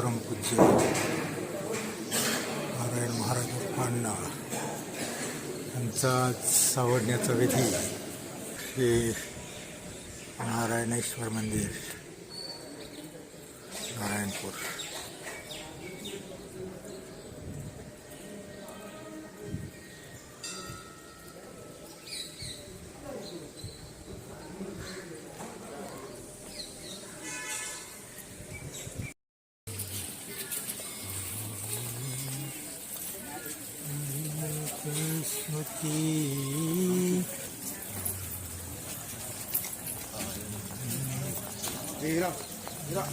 परमपूज्य नारायण महाराज अण्णा यांचा सावडण्याचा विधी हे नारायणेश्वर मंदिर नारायणपूर. Hira. Hira.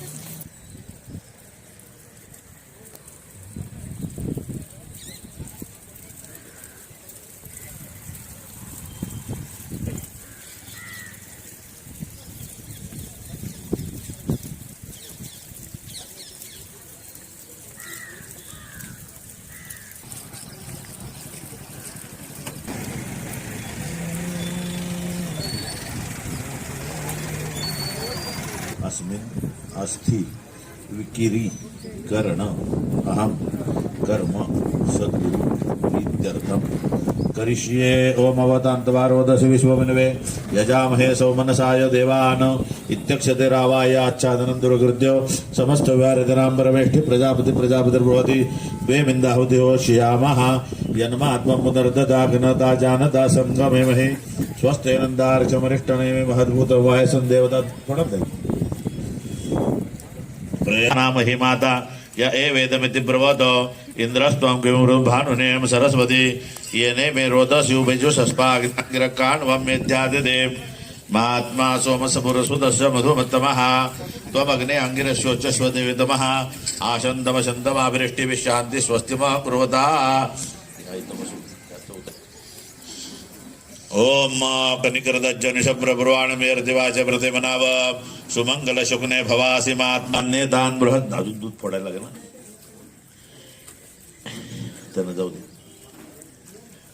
किरी करण. अहं कर्म सद्गुरु इत्यर्थं करिष्ये अवतांतवारोदस विश्वमिनवे. यजामहे सौमनसाय देवान इत्यक्षते रावाय आच्छादनं दुर्गृत्यो समस्तव्याहृतनां परमेष्ठि प्रजापति प्रजापतिर्भवति द्वे मिन्दाहुतिहो श्यामः यन्मात्मं पुनर्ददाघ्नता जानता सङ्गमेमहे स्वस्तेनन्दार्चमरिष्टनेमे महद्भूतवायसं మహిమాత ఏ వేదమితి బ్రవతో ఇంద్రస్వం కిం భానునేం సరస్వతి ఏనే మే రోదస్యూభిజుషస్పాగ్రకాణ్వం మేధ్యాదిదే మహాత్మా సోమస పురసుదస్ మధుమత్తమ త్వమగ్నే అంగిరశోచస్వదేవితమ ఆశంతమ శంతమాభిష్టి విశాంతి స్వస్తిమ కురువత ఓం మా కనికరదజ్జనిష ప్రభ్రువాణమేర్దివాచ ప్రతిమనావ सुमंगल शुकने भवासी महात्मान्य दान बृहत अजून दूध फोडायला लागेल ना? त्यांना जाऊ दे.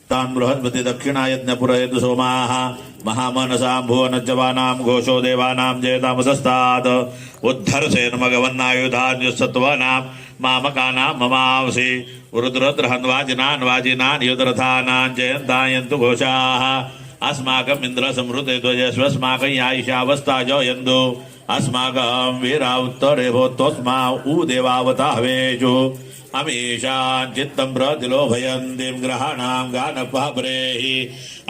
तान बृहस्पती दक्षिणायज्ञपुरयतु सोमाः. महामनसां भुवनजवानां घोषो देवानां जयतामसस्तात्. उद्धरसेन मघवन्नायुधान्युसत्त्वानां मामकानां ममांसि. रुद्रद्रहन्वाजिनान् वाजिनान् युधरथानां जयन्तायन्तु घोषाः. అస్మాకం ఇంద్ర సమృద్ధి ధ్వజస్వస్మాకం యాయిషావస్థాజో ఎందు అస్మాకం వీరావత్తరేభోత్వస్మా ఊ దేవావతాహవేషు అమీషాన్ చిత్తం ప్రతిలోభయంతి గ్రహాణం గానపాబ్రేహి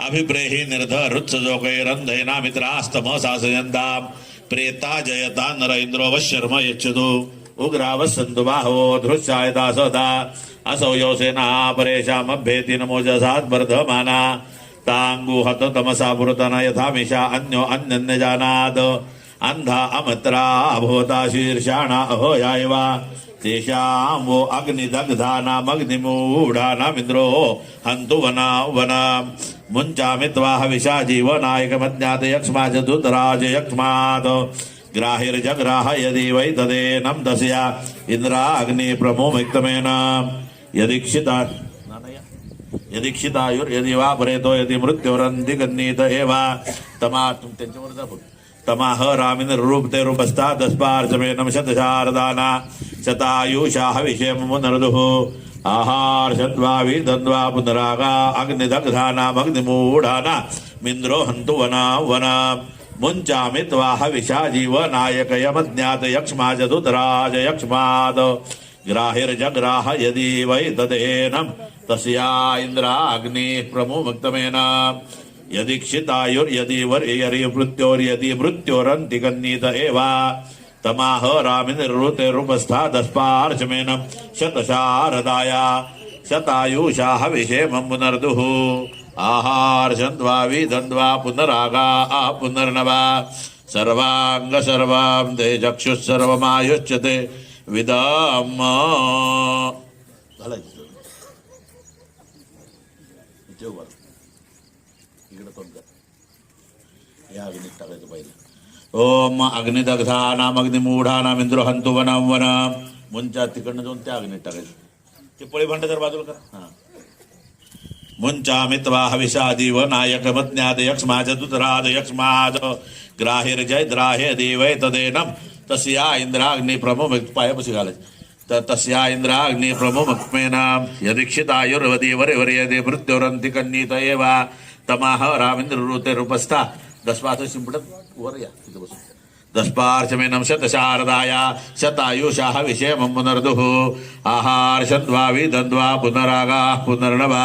అభిబ్రేహి నిర్ధ రుత్సజోకైరంధైనా మిత్రాస్తమో శాసయంతాం ప్రేతా జయతా నర ఇంద్రోవశర్మ యచ్చదు ఉగ్రావసంతు బాహవో ధృశ్చాయతా సదా అసౌ యోసేనా పరేషామభ్యేతి నమోజసాద్వర్ధమానా ताङ्गुहत तमसा पुरतन यथामिषा अन्यो अन्यन्यजानाद अन्धा अमत्रा भवता शीर्षाणा अहो यायवा तेषां वो अग्निदग्धानामग्निमूढानामिन्द्रो हन्तु वना वना। मुञ्चामि त्वा हविषा जीवनायकमज्ञात यक्ष्मा च दुतराज यक्ष्मात्। ग्राहिर्जग्राह यदि वै तदेनं दस्या इन्द्राग्नि यदीक्षिता यदीक्षिता यदीक्षितायुर्यदि वा परेतो यदि मृत्योरन्ति गन्नीत एव। तमा तुम त्यांच्यावर जा तमाह रामिन रूपते रूपस्ता दस्पार्चमेनम शतशारदाना शतायुषा नरदुः। आहार शत्वा विदन्वा पुनरागा अग्निदग्धानामग्निमूढाना मिन्द्रो हन्तु वना वना। मुञ्चामि त्वा हविषा जीवनायकयमज्ञात यक्ष्मा यक्ष्माजदुतराज यक्ष्माद। ग्राहिर्जग्राह यदि वै तदेनम्। తస్యా ఇంద్ర అగ్ని ప్రము ముక్తమైన యదిక్షితాయుర్యది వరియరి మృత్యోర్యది మృత్యోరంతి కన్నీత ఏవ తమాహ రామి నిరుతేరుపస్థాదస్పార్చమేనం శతశారదాయ శతాయూషా హవిషేమం పునర్దు ఆహార్షన్వావి ధన్వా పునరాగా ఆ పునర్నవ సర్వాంగ సర్వాం తే చక్షుసర్వమాయుచ్యతే విదామ్మ అలాగే या अग्नीत टाकायचं पहिलं. ओम अग्निमूढा नाम इंद्र हंतु वनाम वन मुंच्या तिकडनं जाऊन त्या अग्नीत टाकायचं ते पळी भांड जर बाजूला कर. हा. मुंचामित्वा हविषा दिव नायकमज्ञात यक्ष्माज दुतराज यक्ष्माज ग्राहिर्जय द्राहे देवै तदेनम तस्या इंद्राग्नी प्रमुख पायापशी घालायचं. त- तस्या इंद्राग्नि प्रमुखमेन यदीक्षितायुर्वदी वरे वरे यदे मृत्युरंती कन्नीत एव. तमाह रामेंद्र रुते रूपस्था दसपाच शिंपडत वर या तिथे बसून दस्पार्चमेनं शतशारदाया शतायुषाः विषयमं पुनर्दुः आहार्षद्वा दन्द्वा पुनरागाः पुनर्नवा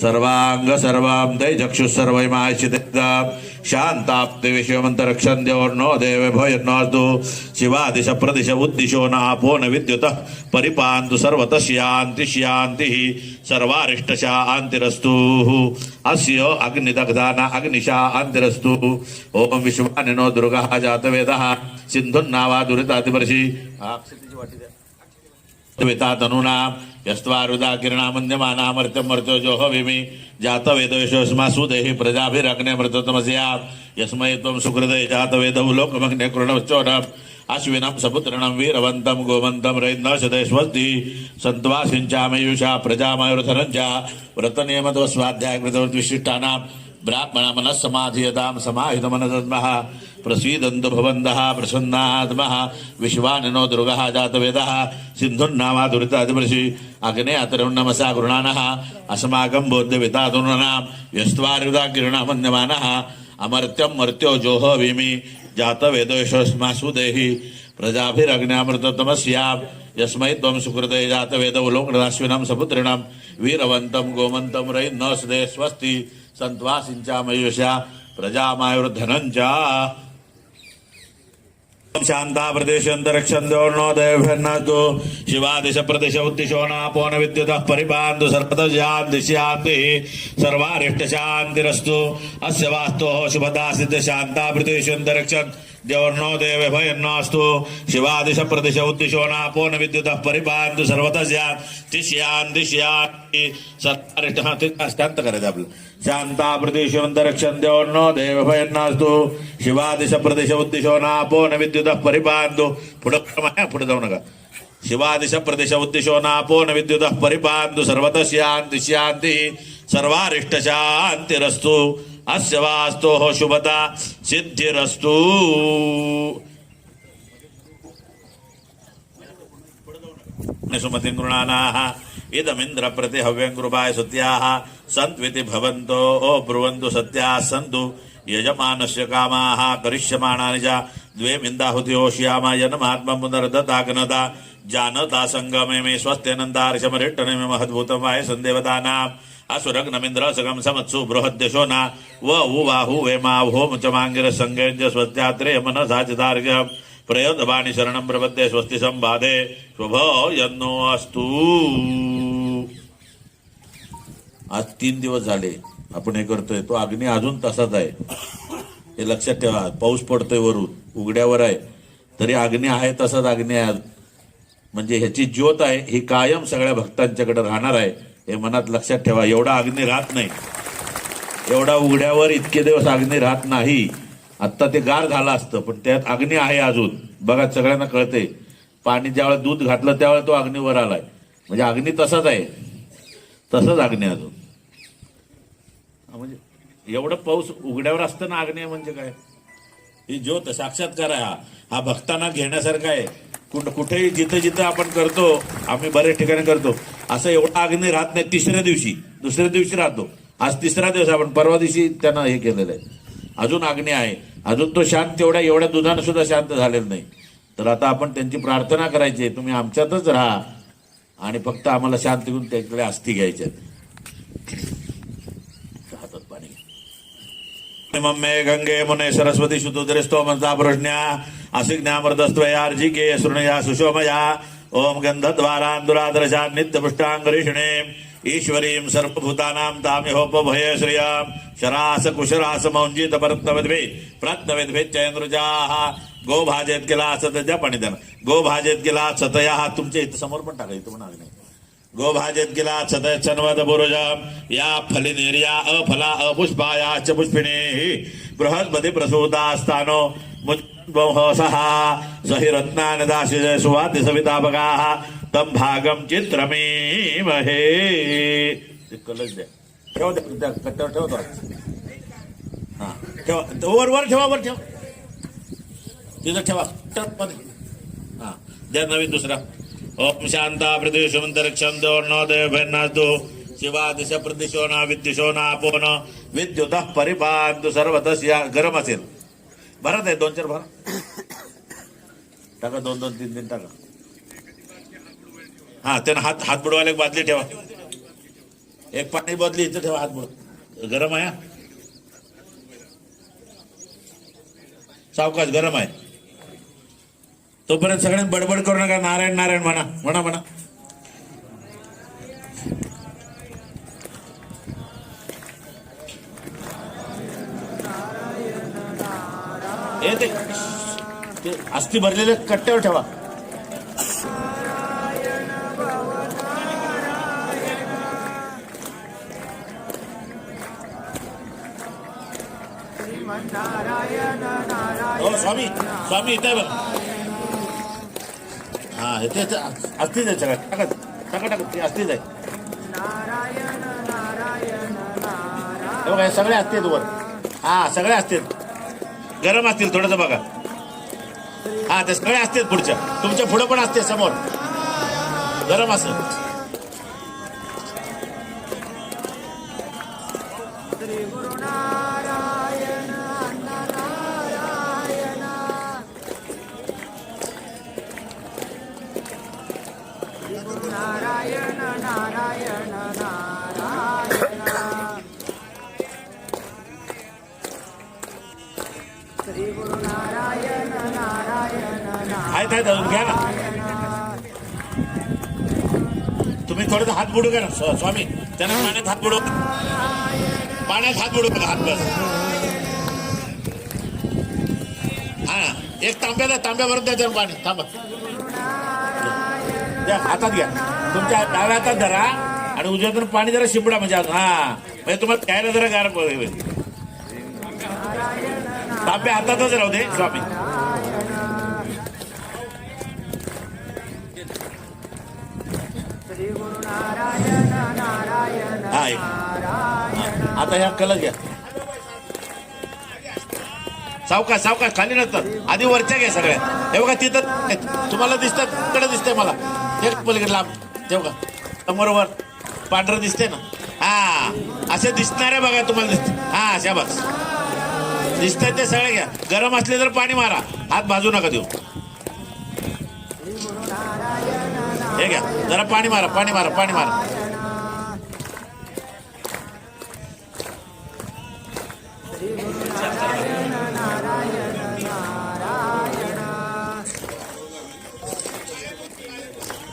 सर्वाङ्ग सर्वं तैजक्षुः सर्वैमाश्चित शान्ताप्ति विषयमन्तरक्षन्द्योर्नो देवे भयन्नास्तु शिवादिश प्रदिश उद्दिशो नापो न विद्युतः परिपान्तु सर्वतः शान्ति। सर्वारिष्टशा आंतिरस्तु अस्य अग्निदग्धाना अग्निशा आंतिरस्तु ॐ विश्वानिनो दुर्गा जातवेदः सिंधुन्नावा दुरितातिवर्षि हा, क्षितिजी वाटी द्या. वेता तनूना यस्त्वारुदा किरणामन्यमानामर्त्यं मर्त्यो जोह विमि जातवेदविश्वस्मासु सुदेहि प्रजाभिरग्ने मृततमस्या यस्मै त्वं सुकृते जातवेदौ लोकमग्ने कृणवश्चोरम् अश्विनं सपुत्रणं वीरवन्तं गोमन्तं रैन्नशते स्वस्ति सन्त्वा सिञ्चामयुषा प्रजामयुरथनं च व्रतनियमतो स्वाध्यायकृतविशिष्टानां ब्राह्मण मनः समाधीयतां समाहितमनदद्मः प्रसीदन्तु भवन्तः प्रसन्नात्मः। विश्वानिनो दुर्गः जातवेदः। सिन्धुर्नामा दुरितादिमृषि अग्ने अतरुन्नमसा गृणानः अस्माकं बोध्यवितातुर्णां यस्त्वारिदा किरणामन्यमानः। अमर्त्यं मर्त्यो जोह जात जातवेदोषस्मासु प्रजाभिरग्न्यामृत प्रजाभिरग्न्यामृततमस्यां। यस्मै त्वं सुकृते जातवेदौ उलोकनाश्विनां सपुत्रिणां। वीरवन्तं गोमन्तं रैन्नस्दे स्वस्ति। सन्त्वा सिञ्चामयुषा प्रजामायुर्धनं च शांता शिवादिशप्रदेश अंतरिक्षो देवन्नास्तु शिवादिश प्रदेश उद्दिशो नापोन विद्युतः परिपान्तु सर्वतः शान्ति सर्वारिष्टशान्तिरस्तु। अस्य वास्तोः शुभदा सिद्ध शान्ता प्रदेश अंतरिक्षन् द्यौर्नो देव भयन्नास्तु शिवादिश प्रदिश उद्दिशो नापोन विद्युतः परिपान्तु सर्वतः शान्ति शान्ति शान्ति सर्वारिष्ट शांत करायचं आपलं शांता प्रदेश अंतरिक्षन् द्यौर्नो देव भयन्नास्तु शिवादिश प्रदेश उद्दिशो नापो न विद्युतः परिपान्तु पुढं क्रमाने पुढे जाऊ नका शिवादिश प्रदेश उद्दिशो नापो न विद्युतः परिपान्तु सर्वतः शान्ति शान्तिः सर्वारिष्ट शान्तिरस्तु अस्य वास्तोः शुभता सिद्धिरस्तु। सुमतिं गृणानाः इदमिन्द्र प्रतिहव्यं कृपाय सत्याः सन्त्विति भवन्तो ओ ब्रुवन्तु सत्याः सन्तु यजमानस्य कामाः करिष्यमाणानि च द्वेमिन्दाहुतियो श्यामायनमात्मं पुनर्दताग्नता जानता सङ्गमे मे स्वस्त्यनन्तार्षमरिट्टने मे महद्भूतं वाय सन्देवतानाम् असुरग्नमिन्द्र सगम समत्सु बृहद्यशो न व उवाहु वेमा होम च माङ्गिर स्वत्यात्रे स्वस्त्यात्रे मनसा च दार्घ्यम् प्रयोदवाणी शरणं प्रपद्ये स्वस्ति संवादे शुभ यन्नो अस्तु। आज तीन दिवस झाले आपण हे करतोय तो अग्नी अजून तसाच आहे. हे लक्षात ठेवा पाऊस पडतोय वरून उघड्यावर आहे. तरी अग्नी आहे तसाच अग्नी आहे. म्हणजे ह्याची ज्योत आहे ही कायम सगळ्या भक्तांच्याकडे राहणार आहे. हे मनात लक्षात ठेवा एवढा अग्नी राहत नाही. एवढा उघड्यावर इतके दिवस अग्नी राहत नाही. आत्ता ते गार झालं असतं पण त्यात अग्नी आहे अजून. बघा सगळ्यांना कळते पाणी ज्यावेळेस दूध घातलं त्यावेळेस तो अग्नीवर आलाय. म्हणजे अग्नी तसाच आहे. तसंच अग्नी अजून. म्हणजे एवढं पाऊस उघड्यावर असताना अग्नी म्हणजे काय? ही ज्योत साक्षात्कार आहे हा. हा भक्तांना घेण्यासारखा आहे. कुठ कुठेही जिथं जिथं आपण करतो आम्ही बरेच ठिकाणी करतो. असं एवढा अग्नी राहत नाही तिसऱ्या दिवशी. दुसऱ्या दिवशी राहतो. आज तिसरा दिवस आपण परवा दिवशी त्यांना हे केलेलं आहे. अजून अग्नी आहे. अजून तो शांत तेवढ्या एवढ्या दुधानं सुद्धा शांत झालेला नाही. तर आता आपण त्यांची प्रार्थना करायची आहे, तुम्ही आमच्यातच राहा. आणि फक्त आम्हाला शांत घेऊन त्याकडे अस्थी घ्यायच्या हातात पाणी मम्मे गंगे मुने सरस्वती शुतोदरिस्तो मनसा प्रज्ञा असिज्ञामृतस्त्वयार्जिके शृणया सुशोमया ओम गंधद्वारान्दुरादर्शा नित्यपुष्टाङ्गरिषिणे। ईश्वरीं सर्वभूतानां तामिहोपभय श्रियां शरास कुशरास मौंजित परत्नविद्भे प्रत्नविद्भे चैन्द्रजाः। गो भाजेत गेला सतजा पाणी द्या गो भाजेत गेला सतया तुमच्या इथं समोर पण टाकायचं म्हणाले नाही गोभाजित गेला सतय चन्वद बुरुजम या फलिनिर्या अफला अपुष्पाया च पुष्पिणे बृहस्पती प्रसूता स्थानो सहा सहि रत्नान दाशिज सुवाति सविता तं भागं चित्रमीमहे। ते कलश द्या ठेव द्या कट्ट्यावर ठेवतो हा ठेवा वर वर ठेवा वर ठेवा. तिथं ठेवा टपमध्ये हा द्या नवीन दुसरा. ओम शांता प्रदेशमंतरिक्षम दो नो देवनादो शिवा दिशा प्रदिशो ना विद्युशो ना आपो न। विद्युत परिपांतु सर्वतः या गरम असेल भरत आहे दोन चार भरा. टाका दोन दोन तीन तीन टाका. हा त्यानं हात हात बुडवायला एक बादली ठेवा. एक पाणी बदली इथं ठेवा हात बुड गरम आहे हा? सावकाश गरम आहे. तोपर्यंत सगळ्यांनी बडबड करू नका नारायण नारायण म्हणा म्हणा म्हणा. हे ते अस्थि भरलेले कट्ट्यावर ठेवा. हो स्वामी स्वामी इथे बघ. हा इथे इथे अस्थिच आहे सगळं. टाका टाका टाका ते अस्थिच आहे हे बघा हे सगळे असतील वर. हा सगळे असतील. गरम असतील थोडंसं बघा. हा ते सगळे असतील पुढच्या. तुमच्या पुढं पण असते समोर. गरम असेल. आहेत आहेत अजून घ्या ना. तुम्ही थोडंसं हात बुडू घ्या ना स्वामी. त्यांना पाण्यात हात बुडव. पाण्यात हात बुडू बघा हात बस. हा एक तांब्या द्या तांब्यावरून त्याला पाणी. थांबा. द्या हातात घ्या. तुमच्या डाव्या हातात धरा आणि उजव्यातून पाणी जरा शिंपडा म्हणजे हा म्हणजे तुम्हाला प्यायला जरा गार तांब्या हातातच राहू दे स्वामी. आहे आता ह्या कलर घ्या. सावकाश सावकाश खाली नसतात आधी वरच्या घ्या सगळ्या. हे बघा तिथं तुम्हाला दिसतात तिकडे दिसतंय मला. एक पलीकडे लांब. ते बघा समोर पांढरं दिसते ना? हा असे दिसणारे बघा तुम्हाला दिसते हा शाबास. दिसतात ते सगळे घ्या. गरम असले तर पाणी मारा. हात भाजू नका देऊ. हे घ्या. जरा पाणी मारा पाणी मारा पाणी मारा.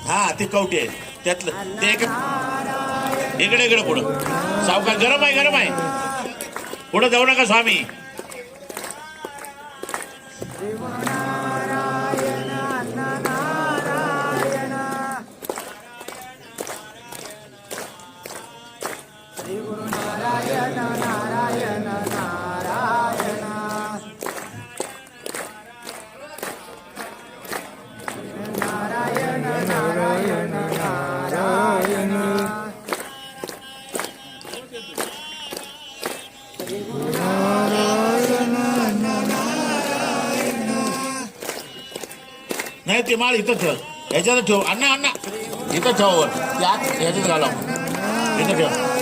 हा ती कवटी आहे त्यातलं ते एक इकडे इकडे पुढं. सावकार गरम आहे गरम आहे. पुढं जाऊ नका स्वामी. ते माळ इथं ठेव. ह्याच्यात ठेव. अण्णा अण्णा. इथं ठेव वर. ते ह्याच्यात घाला. इथं ठेव.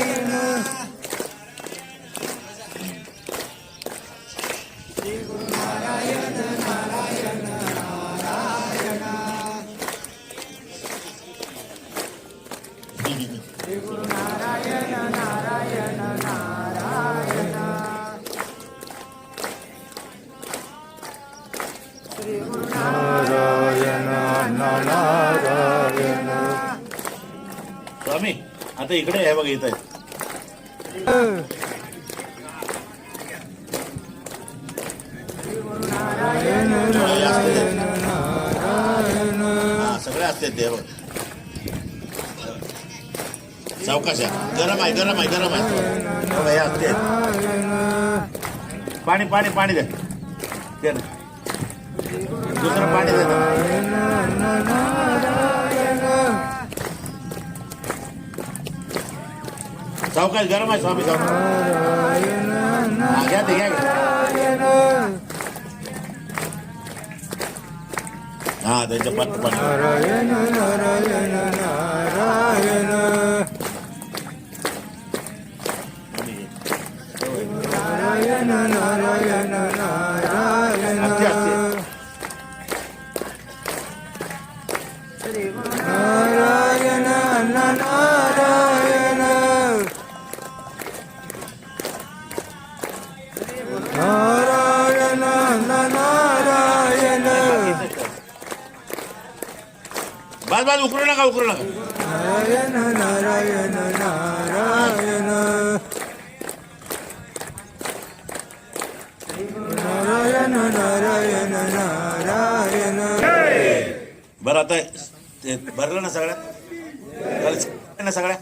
आता इकडे आहे बघा इथं सगळे असते ते बघ. सावकाश आहे. गरम आहे गरम आहे गरम आहे. हे असते. पाणी पाणी पाणी द्या दे ना. दुसरं पाणी द्या सावकाश गरम आहे स्वामी सावकाश हा, घ्या ते घ्या घ्या. हा त्यांच्या पाठ पाठ नारायण बस बस उकरू नका उकरू नका. नारायण नारायण नारायण नारायण. नारायण नारायण बरं आता ते भरलं ना सगळ्यात कळलं ना सगळ्या?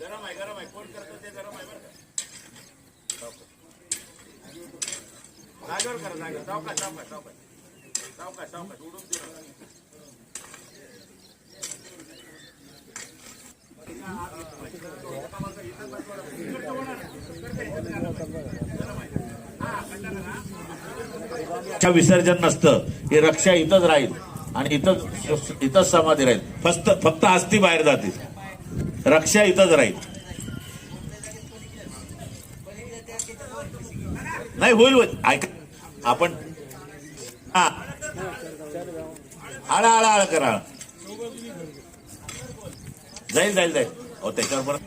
गरम आहे गरम आहे. कोण करतो ते गरम आहे बरं का? जागेवर करा जागेवर. सावकाश सावकाश सावकाश सावकाश सावकाश उडून देऊ नका. रक्षा विसर्जन नसतं. ही रक्षा इथंच राहील आणि इथंच इथंच समाधी राहील. फक्त फक्त अस्थी बाहेर जातील. रक्षा इथंच राहील. नाही होईल होईल. ऐका आपण हा. आळा आळा आळा करा. जाईल जाईल जाईल. हो त्याच्यावर परत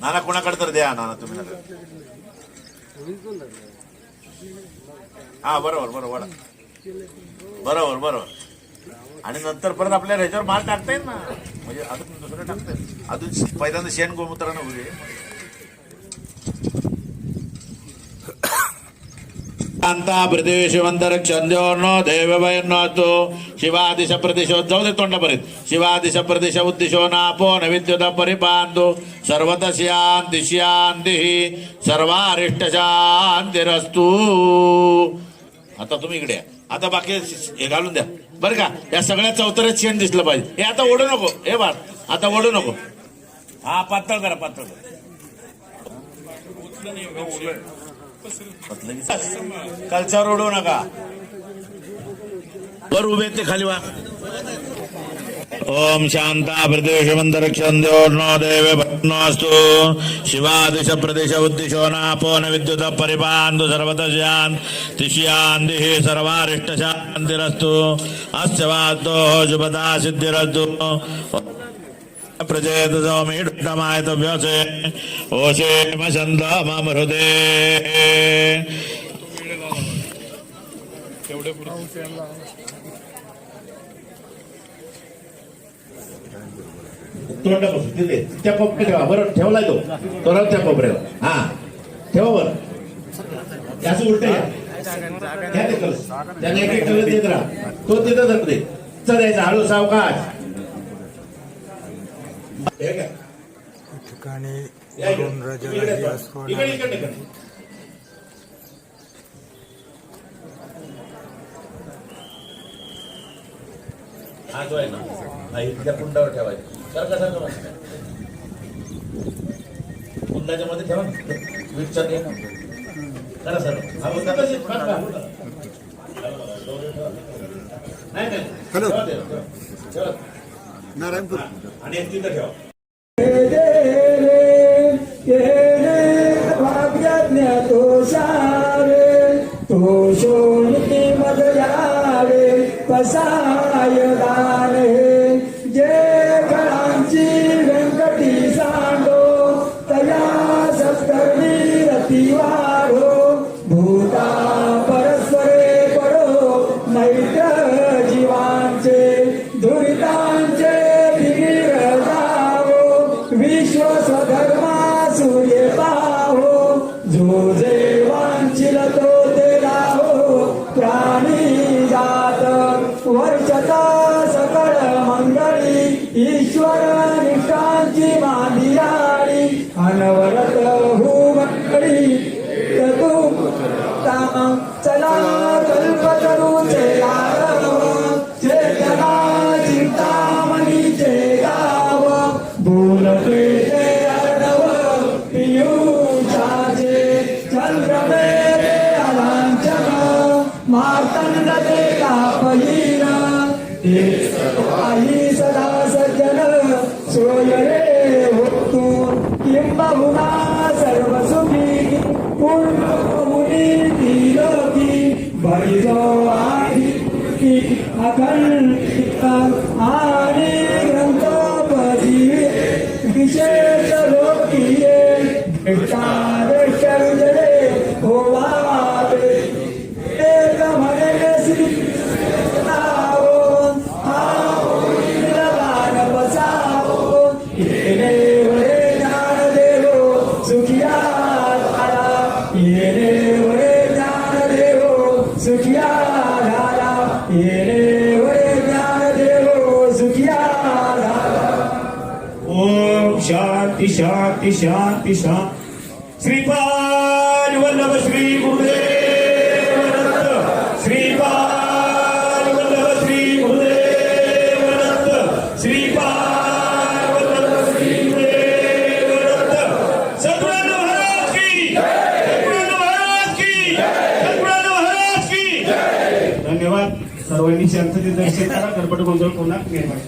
नाना कोणाकडे तर द्या नाना तुम्ही हा बरोबर बरोबर बरोबर बरोबर. आणि नंतर परत आपल्या ह्याच्यावर माल टाकता येईल ना. म्हणजे अजून दुसरं टाकता येईल. अजून पहिल्यांदा शेण गोमूत्रानं होईल. कांता प्रदेश वंदर चंद्योर्नो देवभयन्नो शिवादिश प्रदेशो जाऊ दे तोंडापर्यंत शिवादिश प्रदेश उद्दिशो नापो नविद्युत परिपांतो सर्वत शांती शांती सर्वारिष्ट शांतिरस्तू आता तुम्ही इकडे आता बाकी हे घालून द्या बरं का या सगळ्या चौतऱ्यात शेण दिसलं पाहिजे हे आता ओढू नको हे बार आता ओढू नको हा पातळ करा पातळ करा कलचावर रोडू नका. वर उभे ते खाली वा ओम शांता प्रदेश मंदर क्षंद्योर्नो देवे भट्नोस्तु शिवादिश प्रदेश उद्दिशो नापो न विद्युत परिपांतु सर्वत तिष्यान्तिः सर्वारिष्ट शान्तिरस्तु अस्य वातो शुभदा सिद्धिरस्तु. प्रजेत सौमीडमायत व्यसे। ओशे मशन्द मम हृदे तोंडापासून तिथे त्या कोपऱ्यात ठेवा बरं ठेवलाय तो. तो राहू त्या कोपऱ्याला हा. ठेवा बरं असं उलट त्याने एक एक कलश देत राहा. तो तिथं धरते. चढायचा हळू सावकाश. ठिकाणी. दोन राजाला पहा. अस्फोट इकडे, इकडे, इकडे. हा जो आहे ना हा इथल्या कुंडावर ठेवायचा सारखा. कुंडाच्या मध्ये ठेवा. वीटचा घे. करा सर हा का? नाही नाही ठेवा. ठेवा. नारायणपूर. आणि एक तिथं ठेवा. पसाय दाने 감사합니다. किंबहुना सर्व सुखी पूर्ण मुनी तिलोकी बळीजो आधी की ओम शांती शांती शांती शांती श्रीपाद वल्लभ श्री गुरुदेव दत्त श्रीपाद वल्लभ श्री गुरुदेव दत्त श्रीपाद वल्लभ श्री गुरुदेव दत्त महाराज की महाराज की महाराज की. धन्यवाद. सर्वांनी शांततेत दर्शन करा. कर्पट गोंधळ पुन्हा निर्माण